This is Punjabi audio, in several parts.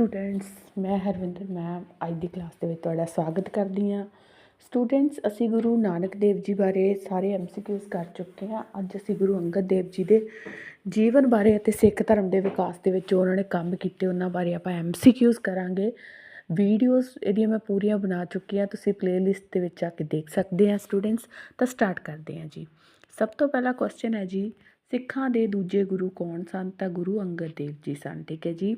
ਸਟੂਡੈਂਟਸ ਮੈਂ ਹਰਵਿੰਦਰ ਮੈਮ ਅੱਜ ਦੀ ਕਲਾਸ ਦੇ ਵਿੱਚ ਤੁਹਾਡਾ ਸਵਾਗਤ ਕਰਦੀ ਹਾਂ। ਸਟੂਡੈਂਟਸ ਅਸੀਂ ਗੁਰੂ ਨਾਨਕ ਦੇਵ ਜੀ ਬਾਰੇ ਸਾਰੇ ਐਮਸੀਕਿਊਜ਼ ਕਰ ਚੁੱਕੇ ਹਾਂ। ਅੱਜ ਅਸੀਂ ਗੁਰੂ ਅੰਗਦ ਦੇਵ ਜੀ ਦੇ ਜੀਵਨ ਬਾਰੇ ਅਤੇ ਸਿੱਖ ਧਰਮ ਦੇ ਵਿਕਾਸ ਦੇ ਵਿੱਚ ਜੋ ਉਹਨਾਂ ਨੇ ਕੰਮ ਕੀਤੇ, ਉਹਨਾਂ ਬਾਰੇ ਆਪਾਂ ਐਮਸੀਕਿਊਜ਼ ਕਰਾਂਗੇ। ਵੀਡੀਓਜ਼ ਇਹਦੀਆਂ ਮੈਂ ਪੂਰੀਆਂ ਬਣਾ ਚੁੱਕੀ ਹਾਂ। ਤੁਸੀਂ ਪਲੇਲਿਸਟ ਦੇ ਵਿੱਚ ਆ ਕੇ ਦੇਖ ਸਕਦੇ ਆ ਸਟੂਡੈਂਟਸ ਤਾਂ ਸਟਾਰਟ ਕਰਦੇ ਹਾਂ ਜੀ। ਸਭ ਤੋਂ ਪਹਿਲਾ ਕੁਐਸਚਨ ਹੈ ਜੀ, ਸਿੱਖਾਂ ਦੇ ਦੂਜੇ ਗੁਰੂ ਕੌਣ ਸਨ? ਤਾਂ ਗੁਰੂ ਅੰਗਦ ਦੇਵ ਜੀ ਸਨ, ਠੀਕ ਹੈ ਜੀ?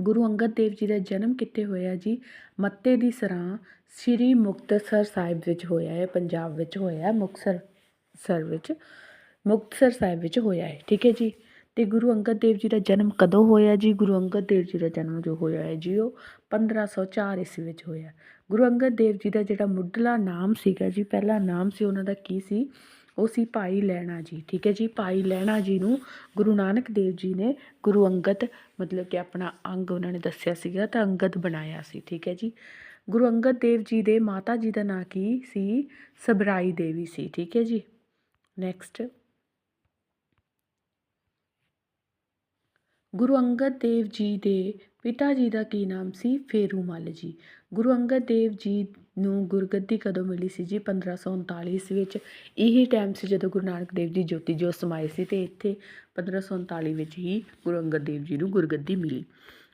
ਗੁਰੂ ਅੰਗਦ ਦੇਵ ਜੀ ਦਾ ਜਨਮ ਕਿੱਥੇ ਹੋਇਆ ਜੀ? ਮੱਤੇ ਦੀ ਸਰਾਂ ਸ੍ਰੀ ਮੁਕਤਸਰ ਸਾਹਿਬ ਵਿੱਚ ਹੋਇਆ ਹੈ, ਪੰਜਾਬ ਵਿੱਚ ਹੋਇਆ ਮੁਕਤਸਰ ਸਰ ਵਿੱਚ, ਮੁਕਤਸਰ ਸਾਹਿਬ ਵਿੱਚ ਹੋਇਆ ਹੈ, ਠੀਕ ਹੈ ਜੀ? ਤੇ ਗੁਰੂ ਅੰਗਦ ਦੇਵ ਜੀ ਦਾ ਜਨਮ ਕਦੋਂ ਹੋਇਆ ਜੀ? ਗੁਰੂ ਅੰਗਦ ਦੇਵ ਜੀ ਦਾ ਜਨਮ ਜੋ ਹੋਇਆ ਹੈ ਜੀ, ਉਹ 1504 ਈਸਵੀ ਵਿੱਚ ਹੋਇਆ ਗੁਰੂ ਅੰਗਦ ਦੇਵ ਜੀ ਦਾ ਜਿਹੜਾ ਮੁੱਢਲਾ ਨਾਮ ਸੀਗਾ ਜੀ, ਪਹਿਲਾ ਨਾਮ ਸੀ ਉਹਨਾਂ ਦਾ ਕੀ ਸੀ? ਉਹ ਸੀ ਭਾਈ ਲਹਿਣਾ ਜੀ, ਠੀਕ ਹੈ ਜੀ? ਭਾਈ ਲਹਿਣਾ ਜੀ ਨੂੰ ਗੁਰੂ ਨਾਨਕ ਦੇਵ ਜੀ ਨੇ ਗੁਰੂ ਅੰਗਦ, ਮਤਲਬ ਕਿ ਆਪਣਾ ਅੰਗ ਉਹਨਾਂ ਨੇ ਦੱਸਿਆ ਸੀਗਾ ਤਾਂ ਅੰਗਦ ਬਣਾਇਆ ਸੀ, ਠੀਕ ਹੈ ਜੀ? ਗੁਰੂ ਅੰਗਦ ਦੇਵ ਜੀ ਦੇ ਮਾਤਾ ਜੀ ਦਾ ਨਾਂ ਕੀ ਸੀ? ਸਬਰਾਈ ਦੇਵੀ ਸੀ, ਠੀਕ ਹੈ ਜੀ? ਨੈਕਸਟ ਗੁਰੂ ਅੰਗਦ ਦੇਵ ਜੀ ਦੇ ਪਿਤਾ ਜੀ ਦਾ ਕੀ ਨਾਮ ਸੀ? ਫੇਰੂ ਮੱਲ ਜੀ। ਗੁਰੂ ਅੰਗਦ ਦੇਵ ਜੀ ਨੂੰ ਗੁਰਗੱਦੀ ਕਦੋਂ ਮਿਲੀ ਸੀ ਜੀ? 1539 ਈਸਵੀ ਵਿੱਚ। ਇਹੀ ਟਾਈਮ ਸੀ ਜਦੋਂ ਗੁਰੂ ਨਾਨਕ ਦੇਵ ਜੀ ਜੋਤੀ ਜੋਤ ਸਮਾਏ ਸੀ ਤੇ ਇੱਥੇ 1539 ਵਿੱਚ ਹੀ ਗੁਰੂ ਅੰਗਦ ਦੇਵ ਜੀ ਨੂੰ ਗੁਰਗੱਦੀ ਮਿਲੀ।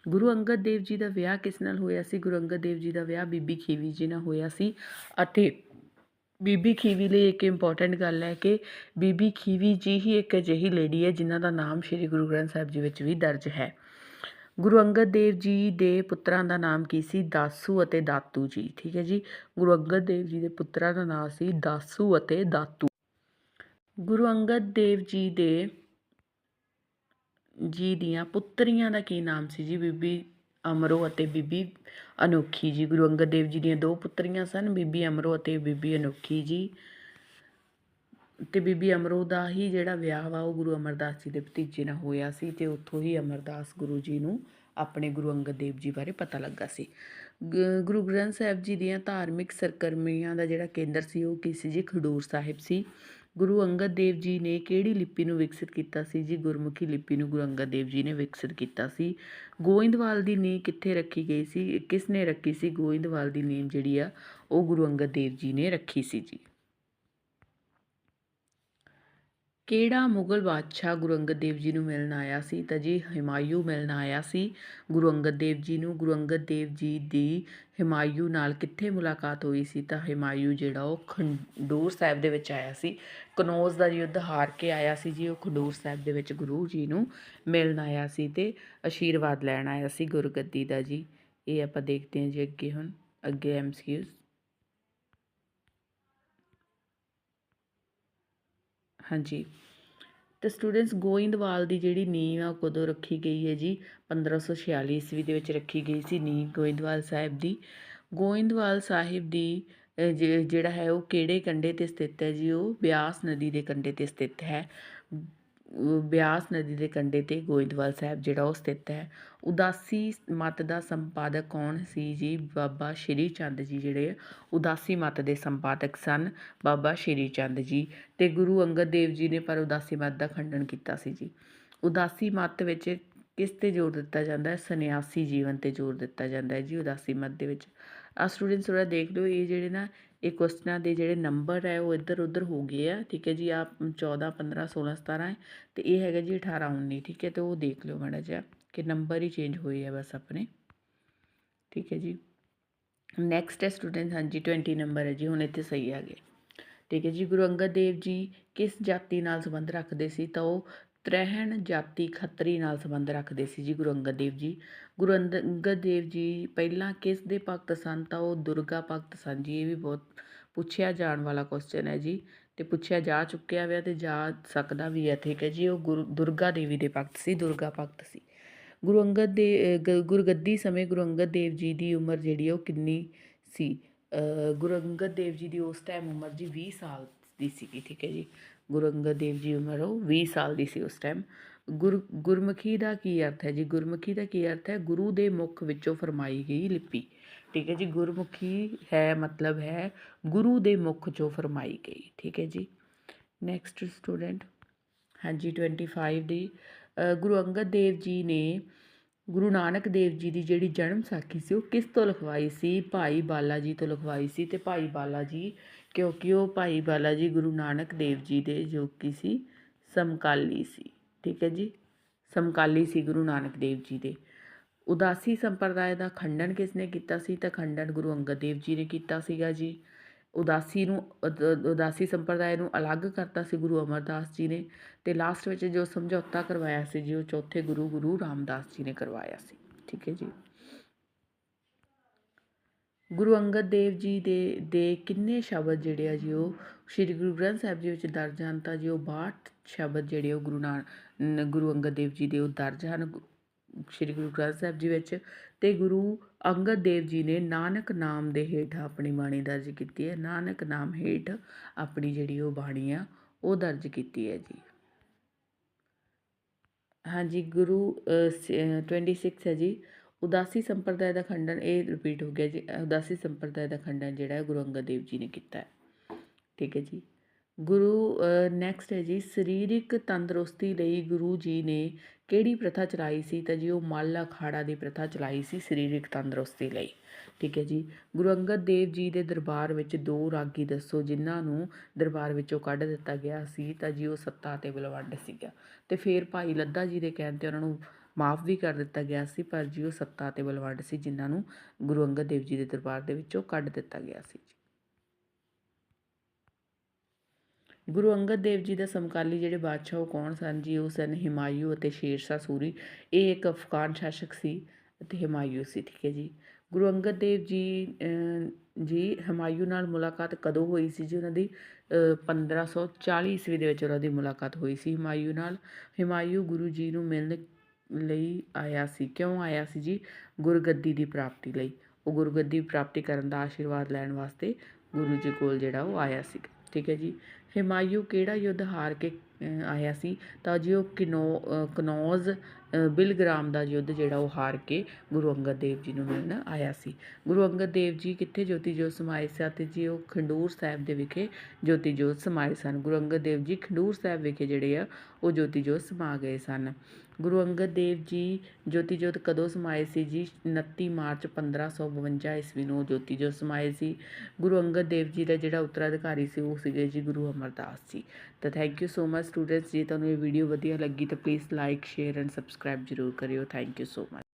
ਗੁਰੂ ਅੰਗਦ ਦੇਵ ਜੀ ਦਾ ਵਿਆਹ ਕਿਸ ਨਾਲ ਹੋਇਆ ਸੀ? ਗੁਰੂ ਅੰਗਦ ਦੇਵ ਜੀ ਦਾ ਵਿਆਹ ਬੀਬੀ ਖੀਵੀ ਜੀ ਨਾਲ ਹੋਇਆ ਸੀ ਅਤੇ ਬੀਬੀ ਖੀਵੀ ਲਈ ਇੱਕ ਇੰਪੋਰਟੈਂਟ ਗੱਲ ਹੈ ਕਿ ਬੀਬੀ ਖੀਵੀ ਜੀ ਹੀ ਇੱਕ ਅਜਿਹੀ ਲੇਡੀ ਹੈ ਜਿਨ੍ਹਾਂ ਦਾ ਨਾਮ ਸ੍ਰੀ ਗੁਰੂ ਗ੍ਰੰਥ ਸਾਹਿਬ ਜੀ ਵਿੱਚ ਵੀ ਦਰਜ ਹੈ। ਗੁਰੂ ਅੰਗਦ ਦੇਵ ਜੀ ਦੇ ਪੁੱਤਰਾਂ ਦਾ ਨਾਮ ਕੀ ਸੀ? ਦਾਸੂ ਅਤੇ ਦਾਤੂ ਜੀ, ਠੀਕ ਹੈ ਜੀ? ਗੁਰੂ ਅੰਗਦ ਦੇਵ ਜੀ ਦੇ ਪੁੱਤਰਾਂ ਦਾ ਨਾਮ ਸੀ ਦਾਸੂ ਅਤੇ ਦਾਤੂ। ਗੁਰੂ ਅੰਗਦ ਦੇਵ ਜੀ ਦੇ ਜੀ ਦੀਆਂ ਪੁੱਤਰੀਆਂ ਦਾ ਕੀ ਨਾਮ ਸੀ ਜੀ? ਬੀਬੀ ਅਮਰੋ ਅਤੇ ਬੀਬੀ ਅਨੋਖੀ ਜੀ। ਗੁਰੂ ਅੰਗਦ ਦੇਵ ਜੀ ਦੀਆਂ ਦੋ ਪੁੱਤਰੀਆਂ ਸਨ, ਬੀਬੀ ਅਮਰੋ ਅਤੇ ਬੀਬੀ ਅਨੋਖੀ ਜੀ। ਅਤੇ ਬੀਬੀ ਅਮਰੋ ਦਾ ਹੀ ਜਿਹੜਾ ਵਿਆਹ ਵਾ, ਉਹ ਗੁਰੂ ਅਮਰਦਾਸ ਜੀ ਦੇ ਭਤੀਜੇ ਨਾਲ ਹੋਇਆ ਸੀ ਤੇ ਉੱਥੋਂ ਹੀ ਅਮਰਦਾਸ ਗੁਰੂ ਜੀ ਨੂੰ ਆਪਣੇ ਗੁਰੂ ਅੰਗਦ ਦੇਵ ਜੀ ਬਾਰੇ ਪਤਾ ਲੱਗਾ ਸੀ। ਗੁਰੂ ਗ੍ਰੰਥ ਸਾਹਿਬ ਜੀ ਦੀਆਂ ਧਾਰਮਿਕ ਸਰਗਰਮੀਆਂ ਦਾ ਜਿਹੜਾ ਕੇਂਦਰ ਸੀ, ਉਹ ਕੀ ਸੀ ਜੀ? ਖਡੂਰ ਸਾਹਿਬ ਸੀ। ਗੁਰੂ ਅੰਗਦ ਦੇਵ ਜੀ ਨੇ ਕਿਹੜੀ ਲਿਪੀ ਨੂੰ ਵਿਕਸਿਤ ਕੀਤਾ ਸੀ? ਜੀ, ਗੁਰਮੁਖੀ ਲਿਪੀ ਨੂੰ ਗੁਰੂ ਅੰਗਦ ਦੇਵ ਜੀ ਨੇ ਵਿਕਸਿਤ ਕੀਤਾ ਸੀ। ਗੋਇੰਦਵਾਲ ਦੀ ਨੀਂਹ ਕਿੱਥੇ ਰੱਖੀ ਗਈ ਸੀ? ਕਿਸ ਨੇ ਰੱਖੀ ਸੀ? ਗੋਇੰਦਵਾਲ ਦੀ ਨੀਂਹ ਜਿਹੜੀ ਆ, ਉਹ ਗੁਰੂ ਅੰਗਦ ਦੇਵ ਜੀ ਨੇ ਰੱਖੀ ਸੀ ਜੀ। ਕਿਹੜਾ ਮੁਗਲ ਬਾਦਸ਼ਾਹ ਗੁਰੂ ਅੰਗਦ ਦੇਵ ਜੀ ਨੂੰ ਮਿਲਣ ਆਇਆ ਸੀ? ਤਾਂ ਜੀ ਹਿਮਾਯੂ ਮਿਲਣ ਆਇਆ ਸੀ। ਗੁਰੂ ਅੰਗਦ ਦੇਵ ਜੀ ਨੂੰ, ਗੁਰੂ ਅੰਗਦ ਦੇਵ ਜੀ ਦੀ ਹਿਮਾਯੂ ਨਾਲ ਕਿੱਥੇ ਮੁਲਾਕਾਤ ਹੋਈ ਸੀ? ਤਾਂ ਹਿਮਾਯੂ ਜਿਹੜਾ ਉਹ ਖੰਡੂਰ ਸਾਹਿਬ ਦੇ ਵਿੱਚ ਆਇਆ ਸੀ। ਕਨੌਜ ਦਾ ਯੁੱਧ ਹਾਰ ਕੇ ਆਇਆ ਸੀ ਜੀ, ਉਹ ਖੰਡੂਰ ਸਾਹਿਬ ਦੇ ਵਿੱਚ ਗੁਰੂ ਜੀ ਨੂੰ ਮਿਲਣ ਆਇਆ ਸੀ ਤੇ ਆਸ਼ੀਰਵਾਦ ਲੈਣ ਆਇਆ ਸੀ ਗੁਰਗੱਦੀ ਦਾ ਜੀ। ਇਹ ਆਪਾਂ ਦੇਖਦੇ ਹਾਂ ਜੀ ਅੱਗੇ ਹੁਣ। ਅੱਗੇ ਐਮਸੀਕਿਊਜ਼ ਹਾਂਜੀ। ਅਤੇ ਸਟੂਡੈਂਟਸ ਗੋਇੰਦਵਾਲ ਦੀ ਜਿਹੜੀ ਨੀਂਹ ਆ ਉਹ ਕਦੋਂ ਰੱਖੀ ਗਈ ਹੈ ਜੀ? 1546 ਈਸਵੀ ਦੇ ਵਿੱਚ ਰੱਖੀ ਗਈ ਸੀ ਨੀਂਹ ਗੋਇੰਦਵਾਲ ਸਾਹਿਬ ਦੀ। ਗੋਇੰਦਵਾਲ ਸਾਹਿਬ ਦੀ ਅ, ਜਿਹੜਾ ਹੈ ਉਹ ਕਿਹੜੇ ਕੰਢੇ ਤੇ ਸਥਿਤ ਹੈ ਜੀ? ਉਹ ਬਿਆਸ ਨਦੀ ਦੇ ਕੰਢੇ ਤੇ ਸਥਿਤ ਹੈ। ਬਿਆਸ ਨਦੀ ਦੇ ਕੰਢੇ ਤੇ ਗੋਇੰਦਵਾਲ ਸਾਹਿਬ ਜਿਹੜਾ ਉਹ ਸਥਿਤ ਹੈ। ਉਦਾਸੀ ਮੱਤ ਦਾ ਸੰਪਾਦਕ ਕੌਣ ਸੀ ਜੀ? ਬਾਬਾ ਸ਼੍ਰੀ ਚੰਦ ਜੀ ਜਿਹੜੇ ਆ, ਉਦਾਸੀ ਮੱਤ ਦੇ ਸੰਪਾਦਕ ਸਨ ਬਾਬਾ ਸ਼੍ਰੀ ਚੰਦ ਜੀ। ਅਤੇ ਗੁਰੂ ਅੰਗਦ ਦੇਵ ਜੀ ਨੇ ਪਰ ਉਦਾਸੀ ਮਤ ਦਾ ਖੰਡਨ ਕੀਤਾ ਸੀ ਜੀ। ਉਦਾਸੀ ਮੱਤ ਵਿੱਚ ਕਿਸ ਤੇ ਜ਼ੋਰ ਦਿੱਤਾ ਜਾਂਦਾ ਹੈ? ਸੰਨਿਆਸੀ ਜੀਵਨ ਤੇ ਜ਼ੋਰ ਦਿੱਤਾ ਜਾਂਦਾ ਹੈ ਜੀ ਉਦਾਸੀ ਮਤ ਦੇ ਵਿੱਚ। ਆ ਸਟੂਡੈਂਟਸ ਥੋੜ੍ਹਾ ਦੇਖ ਲਓ ਇਹ ਜਿਹੜੇ ਨਾ ਇਹ ਕੁਐਸਚਨਾਂ ਦੇ ਜਿਹੜੇ ਨੰਬਰ ਹੈ ਉਹ ਇੱਧਰ ਉੱਧਰ ਹੋ ਗਏ ਆ, ਠੀਕ ਹੈ ਜੀ ਆ 14 15 16 17 ਹੈ ਤੇ ਇਹ ਹੈਗਾ ਜੀ 18 19 ਠੀਕ ਹੈ ਤੇ ਉਹ ਦੇਖ ਲਿਓ ਮਾੜਾ ਜਿਹਾ ਕਿ ਨੰਬਰ ਹੀ ਚੇਂਜ ਹੋਏ ਆ ਬਸ ਆਪਣੇ, ਠੀਕ ਹੈ ਜੀ। ਨੈਕਸਟ ਹੈ ਸਟੂਡੈਂਟ ਹਾਂਜੀ 20 ਨੰਬਰ ਹੈ ਜੀ, ਹੁਣ ਇੱਥੇ ਸਹੀ ਆ ਗਏ। ਠੀਕ ਹੈ ਜੀ, ਗੁਰੂ ਅੰਗਦ ਦੇਵ ਜੀ ਕਿਸ ਜਾਤੀ ਨਾਲ ਸੰਬੰਧ ਰੱਖਦੇ ਸੀ? ਤਾਂ ਉਹ ਤ੍ਰਹਿਣ ਜਾਤੀ ਖੱਤਰੀ ਨਾਲ ਸੰਬੰਧ ਰੱਖਦੇ ਸੀ ਜੀ ਗੁਰੂ ਅੰਗਦ ਦੇਵ ਜੀ। ਗੁਰੂ ਅੰਗਦ ਦੇਵ ਜੀ ਪਹਿਲਾਂ ਕਿਸ ਦੇ ਭਗਤ ਸਨ ਤਾਂ ਉਹ ਦੁਰਗਾ ਭਗਤ ਸਨ ਜੀ। ਇਹ ਵੀ ਬਹੁਤ ਪੁੱਛਿਆ ਜਾਣ ਵਾਲਾ ਕੁਐਸਚਨ ਹੈ ਜੀ ਤੇ ਪੁੱਛਿਆ ਜਾ ਚੁੱਕਿਆ ਹੋਇਆ ਤੇ ਜਾ ਸਕਦਾ ਵੀ ਹੈ ਠੀਕ ਹੈ ਜੀ। ਉਹ ਗੁਰੂ ਦੁਰਗਾ ਦੇਵੀ ਦੇ ਭਗਤ ਸੀ ਦੁਰਗਾ ਭਗਤ ਸੀ। ਗੁਰੂ ਅੰਗਦ ਦੇ ਗ- ਗੁਰਗੱਦੀ ਸਮੇਂ ਗੁਰੂ ਅੰਗਦ ਦੇਵ ਜੀ ਦੀ ਉਮਰ ਜਿਹੜੀ ਆ ਉਹ ਕਿੰਨੀ ਸੀ? ਅ, ਗੁਰੂ ਅੰਗਦ ਦੇਵ ਜੀ ਦੀ ਉਸ ਟਾਈਮ ਉਮਰ ਜੀ 20 ਸਾਲ ਦੀ ਸੀਗੀ, ਠੀਕ ਹੈ ਜੀ। ਗੁਰੂ ਅੰਗਦ ਦੇਵ ਜੀ ਉਮਰ ਉਹ 20 ਸਾਲ ਦੀ ਸੀ ਉਸ ਟਾਈਮ ਗੁਰ, ਗੁਰਮੁਖੀ ਦਾ ਕੀ ਅਰਥ ਹੈ ਜੀ? ਗੁਰਮੁਖੀ ਦਾ ਕੀ ਅਰਥ ਹੈ? ਗੁਰੂ ਦੇ ਮੁਖ ਵਿੱਚੋਂ ਫਰਮਾਈ ਗਈ ਲਿਪੀ, ਠੀਕ ਹੈ ਜੀ। ਗੁਰਮੁਖੀ ਹੈ, ਮਤਲਬ ਹੈ, ਗੁਰੂ ਦੇ ਮੁਖ ਚੋਂ ਫਰਮਾਈ ਗਈ, ਠੀਕ ਹੈ ਜੀ। ਨੈਕਸਟ ਸਟੂਡੈਂਟ ਹਾਂਜੀ 25 ਦੀ ਗੁਰੂ ਅੰਗਦ ਦੇਵ ਜੀ ਨੇ ਗੁਰੂ ਨਾਨਕ ਦੇਵ ਜੀ ਦੀ ਜਿਹੜੀ ਜਨਮ ਸਾਖੀ ਸੀ, ਉਹ ਕਿਸ ਤੋਂ ਲਿਖਵਾਈ ਸੀ? ਭਾਈ ਬਾਲਾ ਜੀ ਤੋਂ ਲਿਖਵਾਈ ਸੀ ਤੇ ਭਾਈ ਬਾਲਾ ਜੀ, ਕਿਉਂਕਿ ਉਹ ਭਾਈ ਬਾਲਾ ਜੀ ਗੁਰੂ ਨਾਨਕ ਦੇਵ ਜੀ ਦੇ ਜੋ ਕਿ ਸੀ, ਸਮਕਾਲੀ ਸੀ। ਠੀਕ ਹੈ ਜੀ? ਸਮਕਾਲੀ ਸੀ ਗੁਰੂ ਨਾਨਕ ਦੇਵ ਜੀ ਦੇ। ਉਦਾਸੀ ਸੰਪਰਦਾਇ ਦਾ ਖੰਡਨ ਕਿਸ ਨੇ ਕੀਤਾ ਸੀ? ਤਾਂ ਖੰਡਨ ਗੁਰੂ ਅੰਗਦ ਦੇਵ ਜੀ ਨੇ ਕੀਤਾ ਸੀਗਾ ਜੀ। ਉਦਾਸੀ ਨੂੰ ਉਦਾਸੀ ਸੰਪਰਦਾਇ ਨੂੰ ਅਲੱਗ ਕਰਤਾ ਸੀ ਗੁਰੂ ਅਮਰਦਾਸ ਜੀ ਨੇ ਅਤੇ ਲਾਸਟ ਵਿੱਚ ਜੋ ਸਮਝੌਤਾ ਕਰਵਾਇਆ ਸੀ ਜੀ, ਉਹ ਚੌਥੇ ਗੁਰੂ ਗੁਰੂ ਰਾਮਦਾਸ ਜੀ ਨੇ ਕਰਵਾਇਆ ਸੀ। ਠੀਕ ਹੈ ਜੀ। ਗੁਰੂ ਅੰਗਦ ਦੇਵ ਜੀ ਦੇ ਦੇ ਕਿੰਨੇ ਸ਼ਬਦ ਜਿਹੜੇ ਆ ਜੀ, ਉਹ ਸ੍ਰੀ ਗੁਰੂ ਗ੍ਰੰਥ ਸਾਹਿਬ ਜੀ ਵਿੱਚ ਦਰਜ ਹਨ ਤਾਂ ਜੀ, ਉਹ 62 ਸ਼ਬਦ ਜਿਹੜੇ ਉਹ ਗੁਰੂ ਨਾਨਕ ਗੁਰੂ ਅੰਗਦ ਦੇਵ ਜੀ ਦੇ ਉਹ ਦਰਜ ਹਨ ਸ੍ਰੀ ਗੁਰੂ ਗ੍ਰੰਥ ਸਾਹਿਬ ਜੀ ਵਿੱਚ ਤੇ ਗੁਰੂ ਅੰਗਦ ਦੇਵ ਜੀ ਨੇ ਨਾਨਕ ਨਾਮ ਦੇ ਹੇਠ ਆਪਣੀ ਬਾਣੀ ਦਰਜ ਕੀਤੀ ਹੈ। ਨਾਨਕ ਨਾਮ ਹੇਠ ਆਪਣੀ ਜਿਹੜੀ ਉਹ ਬਾਣੀ ਆ ਉਹ ਦਰਜ ਕੀਤੀ ਹੈ ਜੀ। ਹਾਂਜੀ ਗੁਰੂ ਅ, ਸ- ਅ, 26 ਹੈ ਜੀ। ਉਦਾਸੀ ਸੰਪਰਦਾਇ ਦਾ ਖੰਡਨ ਇਹ ਰਿਪੀਟ ਹੋ ਗਿਆ ਜੀ। ਉਦਾਸੀ ਸੰਪਰਦਾਇ ਦਾ ਖੰਡਨ ਜਿਹੜਾ ਹੈ ਗੁਰੂ ਅੰਗਦ ਦੇਵ ਜੀ ਨੇ ਕੀਤਾ ਹੈ। ਠੀਕ ਹੈ ਜੀ। ਗੁਰੂ ਨੈਕਸਟ ਹੈ ਜੀ, ਸਰੀਰਕ ਤੰਦਰੁਸਤੀ ਲਈ ਗੁਰੂ ਜੀ ਨੇ ਕਿਹੜੀ ਪ੍ਰਥਾ ਚਲਾਈ ਸੀ? ਤਾਂ ਜੀ ਉਹ ਮੱਲ ਅਖਾੜਾ ਦੀ ਪ੍ਰਥਾ ਚਲਾਈ ਸੀ, ਸਰੀਰਕ ਤੰਦਰੁਸਤੀ ਲਈ। ਠੀਕ ਹੈ ਜੀ, ਗੁਰੂ ਅੰਗਦ ਦੇਵ ਜੀ ਦੇ ਦਰਬਾਰ ਵਿੱਚ ਦੋ ਰਾਗੀ ਦੱਸੋ, ਜਿਨ੍ਹਾਂ ਨੂੰ ਦਰਬਾਰ ਵਿੱਚੋਂ ਕੱਢ ਦਿੱਤਾ ਗਿਆ ਸੀ, ਤਾਂ ਜੀ ਉਹ ਸੱਤਾ ਤੇ ਬਲਵੰਡ ਸੀਗਾ। ਤੇ ਫਿਰ ਭਾਈ ਲੱਦਾ ਜੀ ਦੇ ਕਹਿਣ ਤੇ ਉਹਨਾਂ ਨੂੰ ਮਾਫ ਵੀ ਕਰ ਦਿੱਤਾ ਗਿਆ ਸੀ, ਪਰ ਜੀ ਉਹ ਸੱਤਾ ਤੇ ਬਲਵੰਡ ਸੀ, ਜਿਨ੍ਹਾਂ ਨੂੰ ਗੁਰੂ ਅੰਗਦ ਦੇਵ ਜੀ ਦੇ ਦਰਬਾਰ ਦੇ ਵਿੱਚੋਂ ਕੱਢ ਦਿੱਤਾ ਗਿਆ ਸੀ ਜੀ ਗੁਰੂ ਅੰਗਦ ਦੇਵ ਜੀ ਦਾ ਸਮਕਾਲੀ ਜਿਹੜੇ ਬਾਦਸ਼ਾਹ ਉਹ ਕੌਣ ਸਨ ਜੀ? ਉਹ ਸਨ ਹਿਮਾਯੂ ਅਤੇ ਸ਼ੇਰਸ਼ਾਹ ਸੂਰੀ। ਇਹ ਇੱਕ ਅਫਗਾਨ ਸ਼ਾਸਕ ਸੀ ਅਤੇ ਹਿਮਾਯੂ ਸੀ ਠੀਕ ਹੈ ਜੀ। ਗੁਰੂ ਅੰਗਦ ਦੇਵ ਜੀ ਜੀ ਹਿਮਾਯੂ ਨਾਲ ਮੁਲਾਕਾਤ ਕਦੋਂ ਹੋਈ ਸੀ ਜੀ? ਉਹਨਾਂ ਦੀ ਅਹ, 1540 ਈਸਵੀ ਦੇ ਵਿੱਚ ਉਹਨਾਂ ਦੀ ਮੁਲਾਕਾਤ ਹੋਈ ਸੀ ਹਿਮਾਯੂ ਨਾਲ। ਹਿਮਾਯੂ ਗੁਰੂ ਜੀ ਨੂੰ ਮਿਲਣ ਲਈ ਆਇਆ ਸੀ। ਕਿਉਂ ਆਇਆ ਸੀ ਜੀ? ਗੁਰਗੱਦੀ ਦੀ ਪ੍ਰਾਪਤੀ ਲਈ। ਉਹ ਗੁਰਗੱਦੀ ਪ੍ਰਾਪਤੀ ਕਰਨ ਦਾ ਆਸ਼ੀਰਵਾਦ ਲੈਣ ਵਾਸਤੇ ਗੁਰੂ ਜੀ ਕੋਲ ਜਿਹੜਾ ਉਹ ਆਇਆ ਸੀ ਠੀਕ ਹੈ ਜੀ। ਹਿਮਾਯੂ ਕਿਹੜਾ ਯੁੱਧ ਹਾਰ ਕੇ ਆਇਆ ਸੀ? ਤਾਂ ਜੀ ਉਹ ਕਿਨੋ ਕਨੌਜ਼ ਬਿਲਗ੍ਰਾਮ ਦਾ ਯੁੱਧ ਜਿਹੜਾ ਉਹ ਹਾਰ ਕੇ ਗੁਰੂ ਅੰਗਦ ਦੇਵ ਜੀ ਨੂੰ ਮਿਲਣ ਆਇਆ ਸੀ। ਗੁਰੂ ਅੰਗਦ ਦੇਵ ਜੀ ਕਿੱਥੇ ਜੋਤੀ ਜੋਤ ਸਮਾਏ ਸਨ ਅਤੇ ਜੀ ਉਹ ਖੰਡੂਰ ਸਾਹਿਬ ਦੇ ਵਿਖੇ ਜੋਤੀ ਜੋਤ ਸਮਾਏ ਸਨ। ਗੁਰੂ ਅੰਗਦ ਦੇਵ ਜੀ ਖੰਡੂਰ ਸਾਹਿਬ ਵਿਖੇ ਜਿਹੜੇ ਆ, ਉਹ ਜੋਤੀ ਜੋਤ ਸਮਾ ਗਏ ਸਨ। ਗੁਰੂ ਅੰਗਦ ਦੇਵ ਜੀ ਜੋਤੀ ਜੋਤ ਕਦੋਂ ਸਮਾਏ ਸੀ ਜੀ? 29 ਮਾਰਚ 1552 ਈਸਵੀ ਨੂੰ ਉਹ ਜੋਤੀ ਜੋਤ ਸਮਾਏ ਸੀ। ਗੁਰੂ ਅੰਗਦ ਦੇਵ ਜੀ ਦਾ ਜਿਹੜਾ ਉੱਤਰਾਧਿਕਾਰੀ ਸੀ, ਉਹ ਸੀਗੇ ਜੀ ਗੁਰੂ ਅਮਰਦਾਸ ਜੀ। ਤਾਂ thank you so much students ਜੇ ਤੁਹਾਨੂੰ ਇਹ ਵੀਡੀਓ ਵਧੀਆ ਲੱਗੀ ਤਾਂ please like share and subscribe subscribe ਜ਼ਰੂਰ ਕਰਿਓ। Thank you so much